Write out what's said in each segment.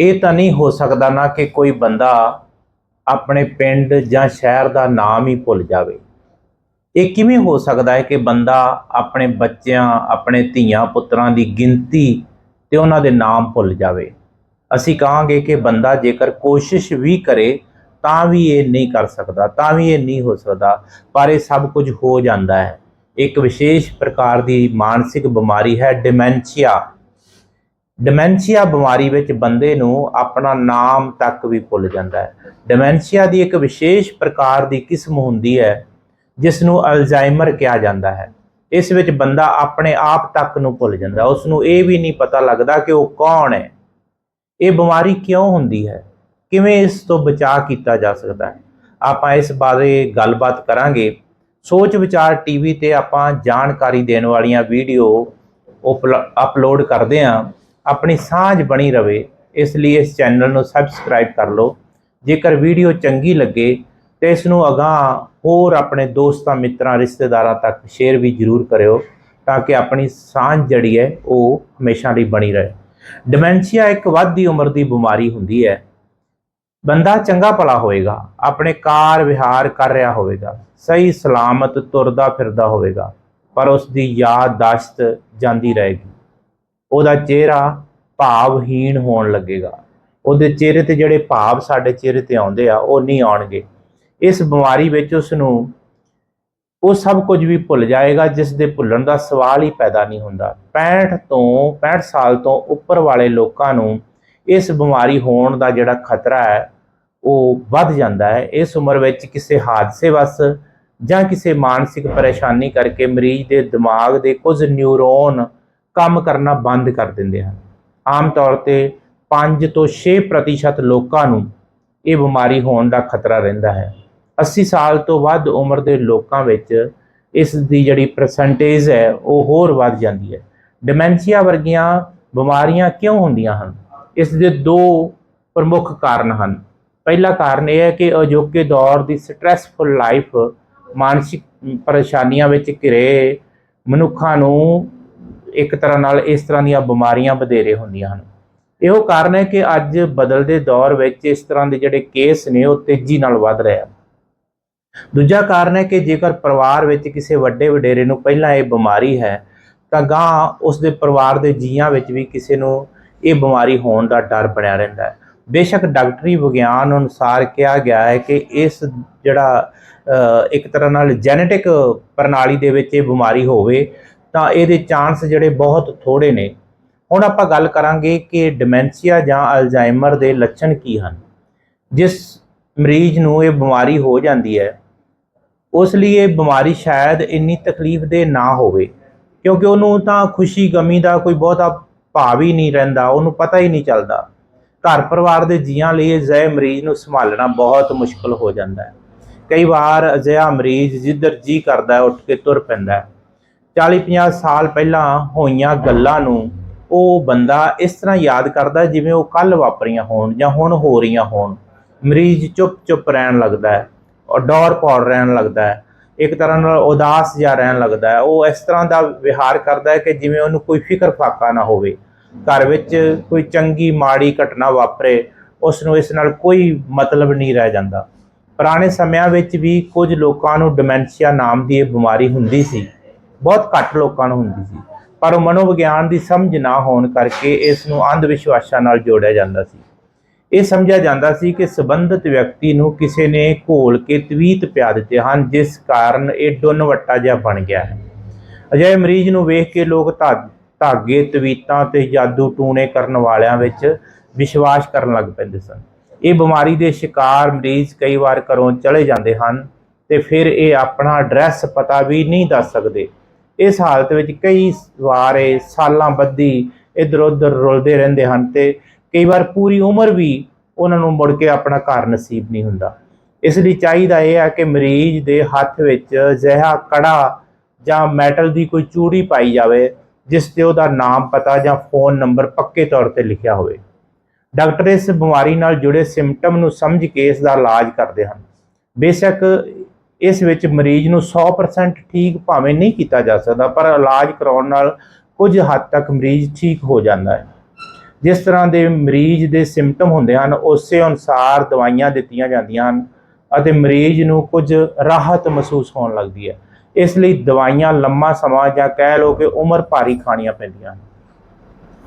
ਇਹ ਤਾਂ ਨਹੀਂ ਹੋ ਸਕਦਾ ਨਾ ਕਿ ਕੋਈ ਬੰਦਾ ਆਪਣੇ ਪਿੰਡ ਜਾਂ ਸ਼ਹਿਰ ਦਾ ਨਾਮ ਹੀ ਭੁੱਲ ਜਾਵੇ। ਇਹ ਕਿਵੇਂ ਹੋ ਸਕਦਾ ਹੈ ਕਿ ਬੰਦਾ ਆਪਣੇ ਬੱਚਿਆਂ, ਆਪਣੇ ਧੀਆਂ ਪੁੱਤਰਾਂ ਦੀ ਗਿਣਤੀ ਤੇ ਉਹਨਾਂ ਦੇ ਨਾਮ ਭੁੱਲ ਜਾਵੇ? ਅਸੀਂ ਕਹਾਂਗੇ ਕਿ ਬੰਦਾ ਜੇਕਰ ਕੋਸ਼ਿਸ਼ ਵੀ ਕਰੇ, ਤਾਂ ਵੀ ਇਹ ਨਹੀਂ ਕਰ ਸਕਦਾ, ਤਾਂ ਵੀ ਇਹ ਨਹੀਂ ਹੋ ਸਕਦਾ, ਪਰ ਇਹ ਸਭ ਕੁਝ ਹੋ ਜਾਂਦਾ ਹੈ। ਇੱਕ ਵਿਸ਼ੇਸ਼ ਪ੍ਰਕਾਰ ਦੀ ਮਾਨਸਿਕ ਬਿਮਾਰੀ ਹੈ, ਡਿਮੈਂਸ਼ੀਆ। ਡਿਮੈਂਸ਼ੀਆ ਬਿਮਾਰੀ ਵਿੱਚ ਬੰਦੇ ਨੂੰ ਆਪਣਾ ਨਾਮ ਤੱਕ ਵੀ ਭੁੱਲ ਜਾਂਦਾ ਹੈ। ਡਿਮੈਂਸ਼ੀਆ ਦੀ ਇੱਕ ਵਿਸ਼ੇਸ਼ ਪ੍ਰਕਾਰ ਦੀ ਕਿਸਮ ਹੁੰਦੀ ਹੈ ਜਿਸ ਨੂੰ ਅਲਜ਼ਾਈਮਰ ਕਿਹਾ ਜਾਂਦਾ ਹੈ। ਇਸ ਵਿੱਚ ਬੰਦਾ ਆਪਣੇ ਆਪ ਤੱਕ ਨੂੰ ਭੁੱਲ ਜਾਂਦਾ ਉਸ ਨੂੰ ਇਹ ਵੀ ਨਹੀਂ ਪਤਾ ਲੱਗਦਾ ਕਿ ਉਹ ਕੌਣ ਹੈ। ਇਹ ਬਿਮਾਰੀ ਕਿਉਂ ਹੁੰਦੀ ਹੈ? ਕਿਵੇਂ ਇਸ ਤੋਂ ਬਚਾਅ ਕੀਤਾ ਜਾ ਸਕਦਾ ਹੈ? ਆਪਾਂ ਇਸ ਬਾਰੇ ਗੱਲਬਾਤ ਕਰਾਂਗੇ। ਸੋਚ ਵਿਚਾਰ ਟੀਵੀ ਤੇ ਆਪਾਂ ਜਾਣਕਾਰੀ ਦੇਣ ਵਾਲੀਆਂ ਵੀਡੀਓ ਅਪਲੋਡ ਕਰਦੇ ਹਾਂ। ਆਪਣੀ ਸਾਂਝ ਬਣੀ ਰਵੇ, ਇਸ ਲਈ ਇਸ ਚੈਨਲ ਨੂੰ ਸਬਸਕ੍ਰਾਈਬ ਕਰ ਲਓ। ਜੇਕਰ ਵੀਡੀਓ ਚੰਗੀ ਲੱਗੇ ਤੇ ਇਸ ਨੂੰ ਅਗਾਹ ਹੋਰ ਆਪਣੇ ਦੋਸਤਾਂ, ਮਿੱਤਰਾਂ, ਰਿਸ਼ਤੇਦਾਰਾਂ ਤੱਕ ਸ਼ੇਅਰ ਵੀ ਜ਼ਰੂਰ ਕਰਿਓ ਤਾਂ ਕਿ ਆਪਣੀ ਸਾਂਝ ਜਿਹੜੀ ਹੈ ਉਹ ਹਮੇਸ਼ਾ ਲਈ ਬਣੀ ਰਹੇ। ਡਿਮੈਂਸ਼ੀਆ ਇੱਕ ਵੱਧਦੀ ਉਮਰ ਦੀ ਬਿਮਾਰੀ ਹੁੰਦੀ ਹੈ। ਬੰਦਾ ਚੰਗਾ ਭਲਾ ਹੋਵੇਗਾ ਆਪਣੇ ਕਾਰ ਵਿਹਾਰ ਕਰ ਰਿਹਾ ਹੋਵੇਗਾ, ਸਹੀ ਸਲਾਮਤ ਤੁਰਦਾ ਫਿਰਦਾ ਹੋਵੇਗਾ, ਪਰ ਉਸ ਦੀ ਯਾਦਦਾਸ਼ਤ ਜਾਂਦੀ ਰਹੇਗੀ। ਉਹਦਾ ਚਿਹਰਾ ਭਾਵਹੀਣ ਹੋਣ ਲੱਗੇਗਾ। ਉਹਦੇ ਚਿਹਰੇ ਤੇ ਜਿਹੜੇ ਭਾਵ ਸਾਡੇ ਚਿਹਰੇ ਤੇ ਆਉਂਦੇ ਆ, ਉਹ ਨਹੀਂ ਆਉਣਗੇ। ਇਸ ਬਿਮਾਰੀ ਵਿੱਚ ਉਸ ਨੂੰ ਉਹ ਸਭ ਕੁਝ ਵੀ ਭੁੱਲ ਜਾਏਗਾ ਜਿਸ ਦੇ ਭੁੱਲਣ ਦਾ ਸਵਾਲ ਹੀ ਪੈਦਾ ਨਹੀਂ ਹੁੰਦਾ। 65 ਤੋਂ 65 ਸਾਲ ਤੋਂ ਉੱਪਰ ਵਾਲੇ ਲੋਕਾਂ ਨੂੰ ਇਸ ਬਿਮਾਰੀ ਹੋਣ ਦਾ ਜਿਹੜਾ ਖਤਰਾ ਹੈ, ਉਹ ਵੱਧ ਜਾਂਦਾ ਹੈ। ਇਸ ਉਮਰ ਵਿੱਚ ਕਿਸੇ ਹਾਦਸੇ ਵਸ ਜਾਂ ਕਿਸੇ ਮਾਨਸਿਕ ਪਰੇਸ਼ਾਨੀ ਕਰਕੇ ਮਰੀਜ਼ ਦੇ ਦਿਮਾਗ ਦੇ ਕੁਝ ਨਿਊਰੋਨ ਕੰਮ ਕਰਨਾ ਬੰਦ ਕਰ ਦਿੰਦੇ ਹਨ। ਆਮ ਤੌਰ ਤੇ 5 ਤੋਂ 6% ਲੋਕਾਂ ਨੂੰ ਇਹ ਬਿਮਾਰੀ ਹੋਣ ਦਾ ਖਤਰਾ ਰਹਿੰਦਾ ਹੈ। 80 ਸਾਲ ਤੋਂ ਵੱਧ ਉਮਰ ਦੇ ਲੋਕਾਂ ਵਿੱਚ ਇਸ ਦੀ ਜਿਹੜੀ ਪਰਸੈਂਟੇਜ ਹੈ, ਉਹ ਹੋਰ ਵੱਧ ਜਾਂਦੀ ਹੈ। ਡਿਮੈਂਸ਼ੀਆ ਵਰਗੀਆਂ ਬਿਮਾਰੀਆਂ ਕਿਉਂ ਹੁੰਦੀਆਂ ਹਨ? ਇਸ ਦੇ ਦੋ ਪ੍ਰਮੁੱਖ ਕਾਰਨ ਹਨ। ਪਹਿਲਾ ਕਾਰਨ ਇਹ ਹੈ ਕਿ ਅਜੋਕੇ ਦੌਰ ਦੀ ਸਟ੍ਰੈਸਫੁਲ ਲਾਈਫ ਮਾਨਸਿਕ ਪਰੇਸ਼ਾਨੀਆਂ ਵਿੱਚ ਘਿਰੇ ਮਨੁੱਖਾਂ ਨੂੰ ਇੱਕ ਤਰ੍ਹਾਂ ਨਾਲ ਇਸ ਤਰ੍ਹਾਂ ਦੀਆਂ ਬਿਮਾਰੀਆਂ ਵਧੇਰੇ ਹੁੰਦੀਆਂ ਹਨ। ਇਹੋ ਕਾਰਨ ਹੈ ਕਿ ਅੱਜ ਬਦਲਦੇ ਦੌਰ ਵਿੱਚ ਇਸ ਤਰ੍ਹਾਂ ਦੇ ਜਿਹੜੇ ਕੇਸ ਨੇ ਉਹ ਤੇਜ਼ੀ ਨਾਲ ਵੱਧ ਰਹੇ ਹਨ। ਦੂਜਾ ਕਾਰਨ ਹੈ ਕਿ ਜੇਕਰ ਪਰਿਵਾਰ ਵਿੱਚ ਕਿਸੇ ਵੱਡੇ ਵਡੇਰੇ ਨੂੰ ਪਹਿਲਾਂ ਇਹ ਬਿਮਾਰੀ ਹੈ, ਤਾਂ ਗਾਂ ਉਸ ਦੇ ਪਰਿਵਾਰ ਦੇ ਜੀਆਂ ਵਿੱਚ ਵੀ ਕਿਸੇ ਨੂੰ ਇਹ ਬਿਮਾਰੀ ਹੋਣ ਦਾ ਡਰ ਬਣਿਆ ਰਹਿੰਦਾ ਹੈ। ਬੇਸ਼ੱਕ ਡਾਕਟਰੀ ਵਿਗਿਆਨ ਅਨੁਸਾਰ ਕਿਹਾ ਗਿਆ ਹੈ ਕਿ ਇਸ ਜਿਹੜਾ ਇੱਕ ਤਰ੍ਹਾਂ ਨਾਲ ਜੈਨੇਟਿਕ ਪ੍ਰਣਾਲੀ ਦੇ ਵਿੱਚ ਇਹ ਬਿਮਾਰੀ ਹੋਵੇ ਤਾਂ ਇਹਦੇ ਚਾਂਸ ਜਿਹੜੇ ਬਹੁਤ ਥੋੜੇ ਨੇ। ਹੁਣ ਆਪਾਂ ਗੱਲ ਕਰਾਂਗੇ ਕਿ ਡਿਮੈਂਸ਼ੀਆ ਜਾਂ ਅਲਜ਼ਾਈਮਰ ਦੇ ਲੱਛਣ ਕੀ ਹਨ। ਜਿਸ ਮਰੀਜ਼ ਨੂੰ ਇਹ ਬਿਮਾਰੀ ਹੋ ਜਾਂਦੀ ਹੈ, ਉਸ ਲਈ ਇਹ ਬਿਮਾਰੀ ਸ਼ਾਇਦ ਇੰਨੀ ਤਕਲੀਫ ਦੇ ਨਾ ਹੋਵੇ, ਕਿਉਂਕਿ ਉਹਨੂੰ ਤਾਂ ਖੁਸ਼ੀ, ਗਮੀ ਦਾ ਕੋਈ ਬਹੁਤਾ ਭਾਵ ਹੀ ਨਹੀਂ ਰਹਿੰਦਾ, ਉਹਨੂੰ ਪਤਾ ਹੀ ਨਹੀਂ ਚੱਲਦਾ। ਘਰ ਪਰਿਵਾਰ ਦੇ ਜੀਆਂ ਲਈ ਅਜਿਹੇ ਮਰੀਜ਼ ਨੂੰ ਸੰਭਾਲਣਾ ਬਹੁਤ ਮੁਸ਼ਕਲ ਹੋ ਜਾਂਦਾ ਹੈ। ਕਈ ਵਾਰ ਅਜਿਹਾ ਮਰੀਜ਼ ਜਿੱਧਰ ਜੀ ਕਰਦਾ ਉੱਠ ਕੇ ਤੁਰ ਪੈਂਦਾ ਹੈ। 40-50 ਸਾਲ ਪਹਿਲਾਂ ਹੋਈਆਂ ਗੱਲਾਂ ਨੂੰ ਉਹ ਬੰਦਾ ਇਸ ਤਰ੍ਹਾਂ ਯਾਦ ਕਰਦਾ ਜਿਵੇਂ ਉਹ ਕੱਲ ਵਾਪਰੀਆਂ ਹੋਣ ਜਾਂ ਹੁਣ ਹੋ ਰਹੀਆਂ ਹੋਣ। ਮਰੀਜ਼ ਚੁੱਪ-ਚੁੱਪ ਰਹਿਣ ਲੱਗਦਾ ਹੈ, ਔਰ ਡੌਰ ਪੌੜ ਰਹਿਣ ਲੱਗਦਾ ਹੈ, ਇੱਕ ਤਰ੍ਹਾਂ ਨਾਲ ਉਦਾਸ ਜਿਹਾ ਰਹਿਣ ਲੱਗਦਾ ਹੈ। ਉਹ ਇਸ ਤਰ੍ਹਾਂ ਦਾ ਵਿਹਾਰ ਕਰਦਾ ਹੈ ਕਿ ਜਿਵੇਂ ਉਹਨੂੰ ਕੋਈ ਫਿਕਰ ਫਾਕਾ ਨਾ ਹੋਵੇ। ਘਰ ਵਿੱਚ ਕੋਈ ਚੰਗੀ, ਮਾੜੀ ਘਟਨਾ ਵਾਪਰੇ, ਉਸ ਨੂੰ ਇਸ ਨਾਲ ਕੋਈ ਮਤਲਬ ਨਹੀਂ ਰਹਿ ਜਾਂਦਾ। ਪੁਰਾਣੇ ਸਮਿਆਂ ਵਿੱਚ ਵੀ ਕੁਝ ਲੋਕਾਂ ਨੂੰ ਡਿਮੈਂਸ਼ੀਆ ਨਾਮ ਦੀ ਇਹ ਬਿਮਾਰੀ ਹੁੰਦੀ ਸੀ। ਬਹੁਤ ਘੱਟ ਲੋਕਾਂ ਨੂੰ ਹੁੰਦੀ ਸੀ। ਪਰ ਮਨੋਵਿਗਿਆਨ ਦੀ ਸਮਝ ਨਾ ਹੋਣ ਕਰਕੇ ਇਸ ਨੂੰ ਅੰਧ ਵਿਸ਼ਵਾਸਾਂ ਨਾਲ ਜੋੜਿਆ ਜਾਂਦਾ ਸੀ। ਇਹ ਸਮਝਿਆ ਜਾਂਦਾ ਸੀ ਕਿ ਸੰਬੰਧਿਤ ਵਿਅਕਤੀ ਨੂੰ ਕਿਸੇ ਨੇ ਘੋਲ ਕੇ ਤਵੀਤ ਪਿਆ ਦਿੱਤੇ ਹਨ, ਜਿਸ ਕਾਰਨ ਇਹ ਡੁੰਨਵੱਟਾ ਜਿਹਾ ਬਣ ਗਿਆ ਹੈ। ਅਜਿਹੇ ਮਰੀਜ਼ ਨੂੰ ਵੇਖ ਕੇ ਲੋਕ ਧਾਗੇ ਤਵੀਤਾਂ ਤੇ ਜਾਦੂ ਟੂਣੇ ਕਰਨ ਵਾਲਿਆਂ ਵਿੱਚ ਵਿਸ਼ਵਾਸ ਕਰਨ ਲੱਗ ਪੈਂਦੇ ਸਨ। ਇਹ ਬਿਮਾਰੀ ਦੇ ਸ਼ਿਕਾਰ ਮਰੀਜ਼ ਕਈ ਵਾਰ ਘਰੋਂ ਚਲੇ ਜਾਂਦੇ ਹਨ ਤੇ ਫਿਰ ਇਹ ਆਪਣਾ ਐਡਰੈਸ ਪਤਾ ਵੀ ਨਹੀਂ ਦੱਸ ਸਕਦੇ ਇਸ ਹਾਲਤ ਵਿੱਚ ਕਈ ਵਾਰ ਇਹ ਸਾਲਾਂ ਬੱਧੀ ਇਧਰ ਉਧਰ ਰੁਲਦੇ ਰਹਿੰਦੇ ਹਨ ਤੇ ਕਈ ਵਾਰ ਪੂਰੀ ਉਮਰ ਵੀ ਉਹਨਾਂ ਨੂੰ ਮੁੜ ਕੇ ਆਪਣਾ ਘਰ ਨਸੀਬ ਨਹੀਂ ਹੁੰਦਾ। ਇਸ ਲਈ ਚਾਹੀਦਾ ਇਹ ਹੈ ਕਿ ਮਰੀਜ਼ ਦੇ ਹੱਥ ਵਿੱਚ ਅਜਿਹਾ ਕੜਾ ਜਾਂ ਮੈਟਲ ਦੀ ਕੋਈ ਚੂੜੀ ਪਾਈ ਜਾਵੇ, ਜਿਸ ਤੇ ਉਹਦਾ ਨਾਮ ਪਤਾ ਜਾਂ ਫੋਨ ਨੰਬਰ ਪੱਕੇ ਤੌਰ ਤੇ ਲਿਖਿਆ ਹੋਵੇ। ਡਾਕਟਰ ਇਸ ਬਿਮਾਰੀ ਨਾਲ ਜੁੜੇ ਸਿੰਪਟਮ ਨੂੰ ਸਮਝ ਕੇ ਇਸ ਦਾ ਇਲਾਜ ਕਰਦੇ ਹਨ। ਬੇਸ਼ੱਕ ਇਸ ਵਿੱਚ ਮਰੀਜ਼ ਨੂੰ 100% ਠੀਕ ਭਾਵੇਂ ਨਹੀਂ ਕੀਤਾ ਜਾ ਸਕਦਾ, ਪਰ ਇਲਾਜ ਕਰਾਉਣ ਨਾਲ ਕੁਝ ਹੱਦ ਤੱਕ ਮਰੀਜ਼ ਠੀਕ ਹੋ ਜਾਂਦਾ ਹੈ। ਜਿਸ ਤਰ੍ਹਾਂ ਦੇ ਮਰੀਜ਼ ਦੇ ਸਿੰਪਟਮ ਹੁੰਦੇ ਹਨ, ਉਸੇ ਅਨੁਸਾਰ ਦਵਾਈਆਂ ਦਿੱਤੀਆਂ ਜਾਂਦੀਆਂ ਹਨ ਅਤੇ ਮਰੀਜ਼ ਨੂੰ ਕੁਝ ਰਾਹਤ ਮਹਿਸੂਸ ਹੋਣ ਲੱਗਦੀ ਹੈ। ਇਸ ਲਈ ਦਵਾਈਆਂ ਲੰਮਾ ਸਮਾਂ ਜਾਂ ਕਹਿ ਲਓ ਕਿ ਉਮਰ ਭਾਰੀ ਖਾਣੀਆਂ ਪੈਂਦੀਆਂ ਹਨ।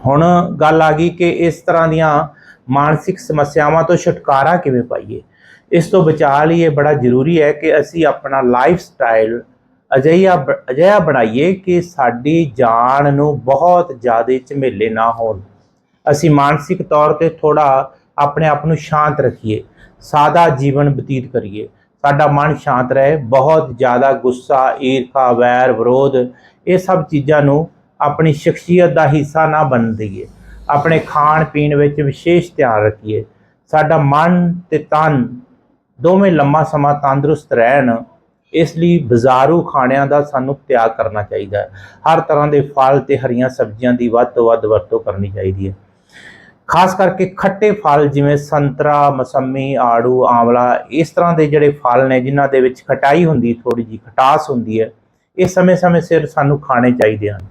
ਹੁਣ ਗੱਲ ਆ ਗਈ ਕਿ ਇਸ ਤਰ੍ਹਾਂ ਦੀਆਂ ਮਾਨਸਿਕ ਸਮੱਸਿਆਵਾਂ ਤੋਂ ਛੁਟਕਾਰਾ ਕਿਵੇਂ ਪਾਈਏ? ਇਸ ਤੋਂ ਬਚਾਅ ਲਈ ਇਹ ਬੜਾ ਜ਼ਰੂਰੀ ਹੈ ਕਿ ਅਸੀਂ ਆਪਣਾ ਲਾਈਫ ਸਟਾਈਲ ਅਜਿਹਾ ਬ- ਅਜਿਹਾ ਬਣਾਈਏ ਕਿ ਸਾਡੀ ਜਾਨ ਨੂੰ ਬਹੁਤ ਜ਼ਿਆਦਾ ਝਮੇਲੇ ਨਾ ਹੋਣ। ਅਸੀਂ ਮਾਨਸਿਕ ਤੌਰ ਤੇ ਥੋੜਾ ਆਪਣੇ ਆਪ ਨੂੰ ਸ਼ਾਂਤ ਰੱਖੀਏ, ਸਾਦਾ ਜੀਵਨ ਬਤੀਤ ਕਰੀਏ। ਸਾਡਾ ਮਨ ਸ਼ਾਂਤ ਰਹੇ, ਬਹੁਤ ਜ਼ਿਆਦਾ ਗੁੱਸਾ, ਈਰਖਾ, ਵੈਰ, ਵਿਰੋਧ, ਇਹ ਸਭ ਚੀਜ਼ਾਂ ਨੂੰ ਆਪਣੀ ਸ਼ਖਸੀਅਤ ਦਾ ਹਿੱਸਾ ਨਾ ਬਣ ਦਈਏ। ਆਪਣੇ ਖਾਣ ਪੀਣ ਵਿੱਚ ਵਿਸ਼ੇਸ਼ ਧਿਆਨ ਰੱਖੀਏ। ਸਾਡਾ ਮਨ ਤੇ ਤਨ ਦੋਵੇਂ ਲੰਮਾ ਸਮਾਂ ਤੰਦਰੁਸਤ ਰਹਿਣ, ਇਸ ਲਈ ਬਾਜ਼ਾਰੂ ਖਾਣਿਆਂ ਦਾ ਸਾਨੂੰ ਤਿਆਗ ਕਰਨਾ ਚਾਹੀਦਾ ਹੈ। ਹਰ ਤਰ੍ਹਾਂ ਦੇ ਫਲ ਤੇ ਹਰੀਆਂ ਸਬਜ਼ੀਆਂ ਦੀ ਵੱਧ ਤੋਂ ਵੱਧ ਵਰਤੋਂ ਕਰਨੀ ਚਾਹੀਦੀ ਹੈ। ਖਾਸ ਕਰਕੇ ਖੱਟੇ ਫਲ ਜਿਵੇਂ ਸੰਤਰਾ, ਮਸੰਮੀ, ਆੜੂ, ਆਂਵਲਾ, ਇਸ ਤਰ੍ਹਾਂ ਦੇ ਜਿਹੜੇ ਫਲ ਨੇ ਜਿਨ੍ਹਾਂ ਦੇ ਵਿੱਚ ਖਟਾਈ ਹੁੰਦੀ ਥੋੜੀ ਜੀ ਖਟਾਸ ਹੁੰਦੀ ਹੈ, ਇਹ ਸਮੇਂ-ਸਮੇਂ ਸਿਰ ਸਾਨੂੰ ਖਾਣੇ ਚਾਹੀਦੇ ਹਨ।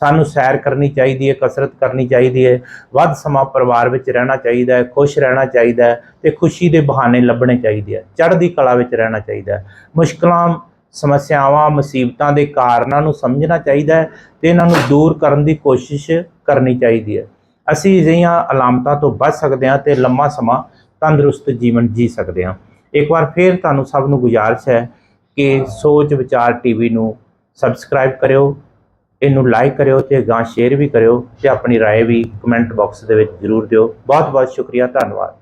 ਸਾਨੂੰ ਸੈਰ ਕਰਨੀ ਚਾਹੀਦੀ ਹੈ, ਕਸਰਤ ਕਰਨੀ ਚਾਹੀਦੀ ਹੈ, ਵੱਧ ਸਮਾਂ ਪਰਿਵਾਰ ਵਿੱਚ ਰਹਿਣਾ ਚਾਹੀਦਾ ਹੈ, ਖੁਸ਼ ਰਹਿਣਾ ਚਾਹੀਦਾ ਹੈ ਤੇ ਖੁਸ਼ੀ ਦੇ ਬਹਾਨੇ ਲੱਭਣੇ ਚਾਹੀਦੇ ਆ ਚੜ੍ਹਦੀ ਕਲਾ ਵਿੱਚ ਰਹਿਣਾ ਚਾਹੀਦਾ ਹੈ। ਮੁਸ਼ਕਲਾਂ, ਸਮੱਸਿਆਵਾਂ, ਮੁਸੀਬਤਾਂ ਦੇ ਕਾਰਨਾਂ ਨੂੰ ਸਮਝਣਾ ਚਾਹੀਦਾ ਹੈ ਤੇ ਇਹਨਾਂ ਨੂੰ ਦੂਰ ਕਰਨ ਦੀ ਕੋਸ਼ਿਸ਼ ਕਰਨੀ ਚਾਹੀਦੀ ਹੈ। ਅਸੀਂ ਅਜਿਹੀਆਂ ਅਲਾਮਤਾਂ ਤੋਂ ਬਚ ਸਕਦੇ ਹਾਂ ਤੇ ਲੰਮਾ ਸਮਾਂ ਤੰਦਰੁਸਤ ਜੀਵਨ ਜੀ ਸਕਦੇ ਹਾਂ। ਇੱਕ ਵਾਰ ਫਿਰ ਤੁਹਾਨੂੰ ਸਭ ਨੂੰ ਗੁਜ਼ਾਰਿਸ਼ ਹੈ ਕਿ ਸੋਚ ਵਿਚਾਰ ਟੀਵੀ ਨੂੰ ਸਬਸਕ੍ਰਾਈਬ ਕਰਿਓ ਇਹਨੂੰ ਲਾਈਕ ਕਰਿਓ ਤੇ ਗਾਂ ਸ਼ੇਅਰ ਵੀ ਕਰਿਓ ਤੇ ਆਪਣੀ رائے ਵੀ ਕਮੈਂਟ ਬਾਕਸ ਦੇ ਵਿੱਚ ਜ਼ਰੂਰ ਦਿਓ ਬਹੁਤ ਬਹੁਤ ਸ਼ੁਕਰੀਆ ਧੰਨਵਾਦ